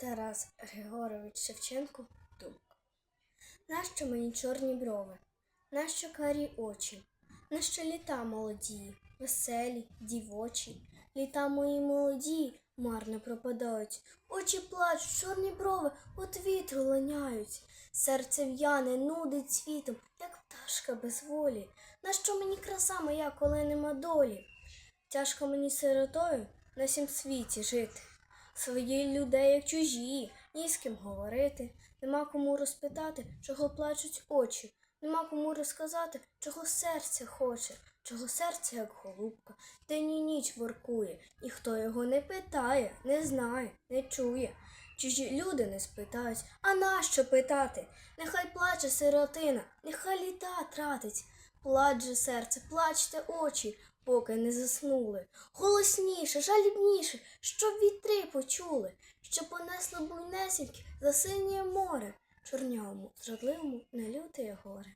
Тарас Григорович Шевченко Думка. Нащо мені чорні брови? Нащо карі очі? Нащо літа молоді, веселі, дівочі? Літа мої молоді марно пропадають. Очі плачуть, чорні брови от вітру линяють. Серце в'яне, нудить світом, як пташка без волі. Нащо мені краса моя, коли нема долі? Тяжко мені сиротою на сім світі жити. Свої людей, як чужі, ні з ким говорити. Нема кому розпитати, чого плачуть очі. Нема кому розказати, чого серце хоче, чого серце, як голубка, день і ніч воркує. Ніхто його не питає, не знає, не чує. Чужі люди не спитають, а нащо питати? Нехай плаче сиротина, нехай літа тратить. Плач же серце, плачте очі, поки не заснули. Голосніше, жалібніше, щоб вітри почули, що понесло буйнесіньке за синє море, чорньому, зрадливому, не лютеє горе.